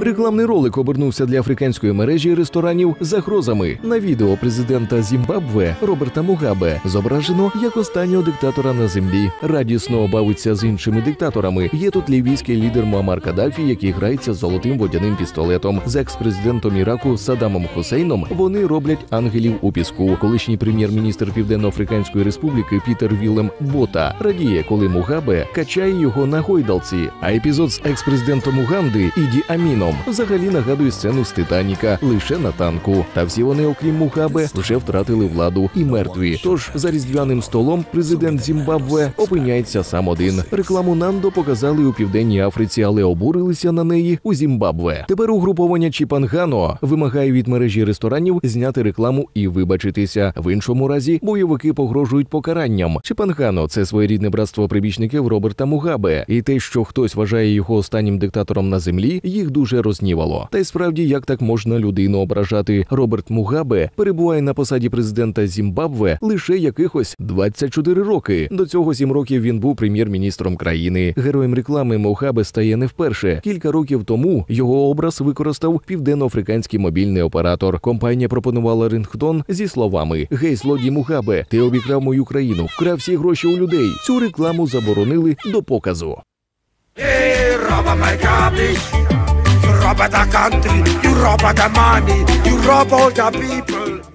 Рекламний ролик обернувся для африканської мережі ресторанів загрозами. На відео президента Зімбабве Роберта Мугабе зображено як останнього диктатора на землі. Радісно бавиться з іншими диктаторами. Є тут лівійський лідер Муаммар Каддафі, який грається з золотим водяним пістолетом. З екс-президентом Іраку Садамом Хусейном вони роблять ангелів у піску. Колишній прем'єр-міністр Південно-Африканської Республіки Пітер Вілем Бота радіє, коли Мугабе качає його на гойдалці. А епізод з екс-президентом Уганди Іді Аміном взагалі нагадує сцену з Титаніка лише на танку. Та всі вони, окрім Мугабе, вже втратили владу і мертві. Тож за різдвяним столом президент Зімбабве опиняється сам один. Рекламу Нандо показали у південній Африці, але обурилися на неї у Зімбабве. Тепер угруповання Чіпангано вимагає від мережі ресторанів зняти рекламу і вибачитися. В іншому разі бойовики погрожують покаранням. Чіпангано це своєрідне братство прибічників Роберта Мугабе, і те, що хтось вважає його останнім диктатором на землі, їх дуже рознівало. Та й справді, як так можна людину ображати? Роберт Мугабе перебуває на посаді президента Зімбабве лише якихось 24 роки. До цього сім років він був прем'єр-міністром країни. Героєм реклами Мугабе стає не вперше. Кілька років тому його образ використав південноафриканський мобільний оператор. Компанія пропонувала рингтон зі словами: Гей, злодій Мугабе, ти обікрав мою країну, вкрав всі гроші у людей. Цю рекламу заборонили до показу. Hey, rob the country, you rob the money, you rob all the people.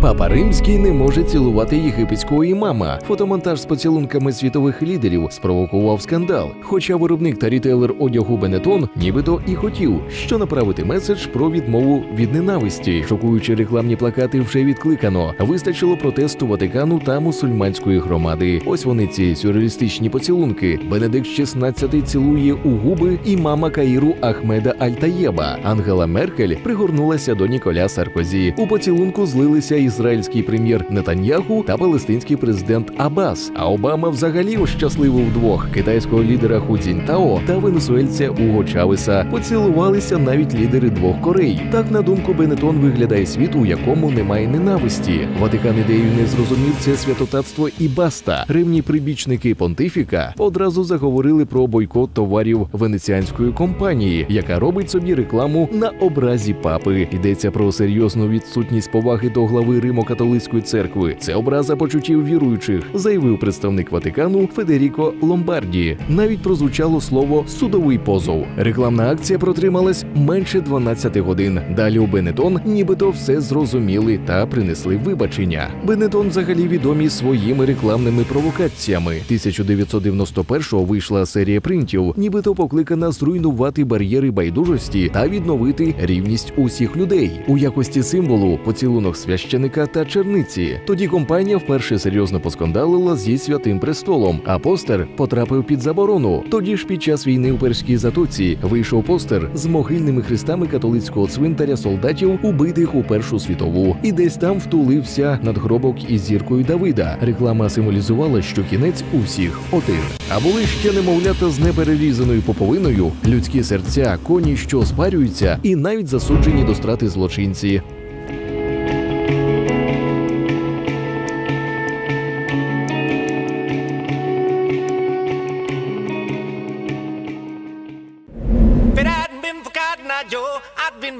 Папа Римський не може цілувати єгипетського імама. Фотомонтаж з поцілунками світових лідерів спровокував скандал. Хоча виробник та рітейлер одягу Бенетон нібито і хотів, що направити меседж про відмову від ненависті. Шокуючі рекламні плакати вже відкликано. Вистачило протесту Ватикану та мусульманської громади. Ось вони ці сюрреалістичні поцілунки. Бенедикт XVI цілує у губи імама Каїру Ахмеда Альтаєба. Ангела Меркель пригорнулася до Ніколя Саркозі. У поцілунку злилися ізраїльський прем'єр Нетаньяху та палестинський президент Аббас. А Обама взагалі ощасливив вдвох китайського лідера Ху Цзіньтао та венесуельця Уго Чавеса. Поцілувалися навіть лідери двох Корей. Так, на думку Бенетон, виглядає світ, у якому немає ненависті. Ватикан ідею не зрозумів це святотатство і баста. Римні прибічники понтифіка одразу заговорили про бойкот товарів венеціанської компанії, яка робить собі рекламу на образі папи. Йдеться про серйозну відсутність поваги до глави Римо-католицької церкви. Це образа почуттів віруючих, заявив представник Ватикану Федеріко Ломбарді. Навіть прозвучало слово судовий позов. Рекламна акція протрималась менше 12 годин. Далі у Бенетон нібито все зрозуміли та принесли вибачення. Бенетон взагалі відомі своїми рекламними провокаціями. 1991-го вийшла серія принтів, нібито покликана зруйнувати бар'єри байдужості та відновити рівність усіх людей у якості символу поцілунок священика та черниці. Тоді компанія вперше серйозно поскандалила зі святим престолом, а постер потрапив під заборону. Тоді ж під час війни у перській затоці вийшов постер з могильними хрестами католицького цвинтаря солдатів, убитих у Першу світову, і десь там втулився надгробок із зіркою Давида. Реклама символізувала, що кінець у всіх один. А були ще немовлята з неперерізаною поповиною, людські серця, коні, що спарюються, і навіть засуджені до страти злочинці.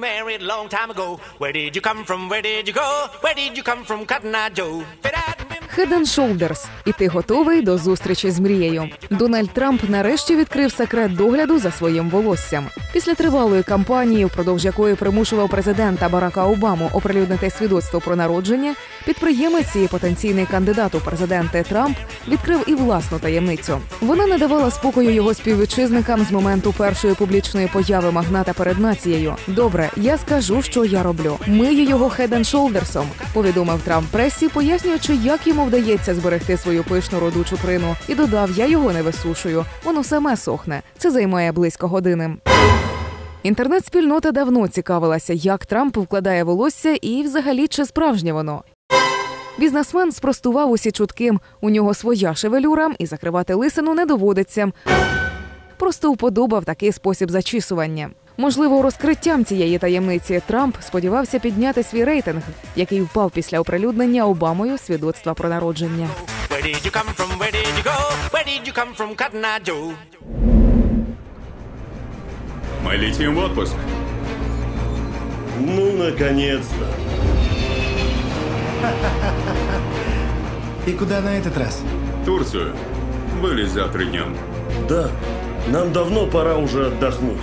Married a long time ago. Where did you come from? Where did you go? Where did you come from, Cotton Eye Joe? If it hadn't been Head and Shoulders. І ти готовий до зустрічі з мрією. Дональд Трамп нарешті відкрив секрет догляду за своїм волоссям. Після тривалої кампанії, впродовж якої примушував президента Барака Обаму оприлюднити свідоцтво про народження, підприємець і потенційний кандидат у президенти Трамп відкрив і власну таємницю. Вона не давала спокою його співвітчизникам з моменту першої публічної появи магната перед нацією. Добре, я скажу, що я роблю. Мию його Head and Shoulders'ом», – повідомив Трамп пресі, пояснюючи, як йому вдається зберегти свою пишну роду чуприну, і додав: я його не висушую. Воно саме сохне. Це займає близько години. Інтернет-спільнота давно цікавилася, як Трамп вкладає волосся і взагалі чи справжнє воно. Бізнесмен спростував усі чутки. У нього своя шевелюра, і закривати лисину не доводиться. Просто вподобав такий спосіб зачісування. Можливо, розкриттям цієї таємниці Трамп сподівався підняти свій рейтинг, який впав після оприлюднення Обамою свідоцтва про народження. Where did you come from? Where did you go? Where did you come from, Cotton Eye Joe? Мы летим в отпуск. Ну, наконец-то. И куда на этот раз? Турцию. Вылез завтра днем. Да, нам давно пора уже отдохнуть.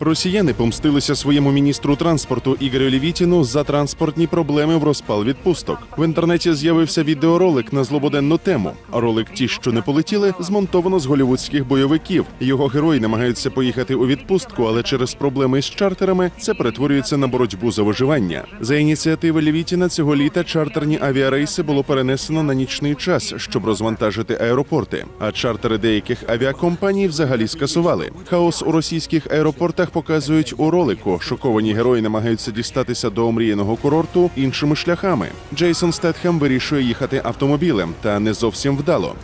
Росіяни помстилися своєму міністру транспорту Ігорю Лівітіну за транспортні проблеми в розпал відпусток. В інтернеті з'явився відеоролик на злободенну тему. Ролик ті, що не полетіли, змонтовано з голівудських бойовиків. Його герої намагаються поїхати у відпустку, але через проблеми з чартерами це перетворюється на боротьбу за виживання. За ініціативи Лівітіна цього літа чартерні авіарейси було перенесено на нічний час, щоб розвантажити аеропорти. А чартери деяких авіакомпаній взагалі скасували. Хаос у російських аеропортах показують у ролику. Шоковані герої намагаються дістатися до омріяного курорту іншими шляхами. Джейсон Стетхем вирішує їхати автомобілем, та не зовсім вдало.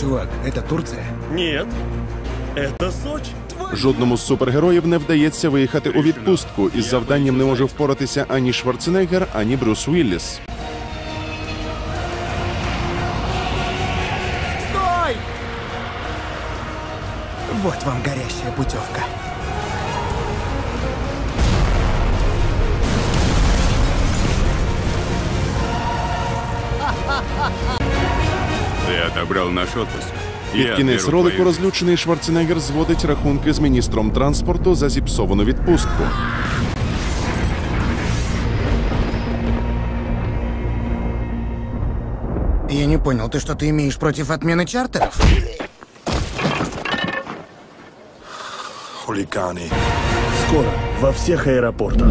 Чувак, это Турция? Нет, это Сочи. Жодному з супергероїв не вдається виїхати у відпустку. Із завданням не може впоратися ані Шварценеггер, ані Брюс Уілліс. Вот вам горящая путевка. Ты отобрал наш отпуск. Під Я кінець беру ролику твою. розлючений Шварценеггер зводить рахунки з міністром транспорту за зіпсовану відпустку. Я не понял, ты что-то имеешь против отмены чартеров? Хулиганы. Скоро во всех аэропортах.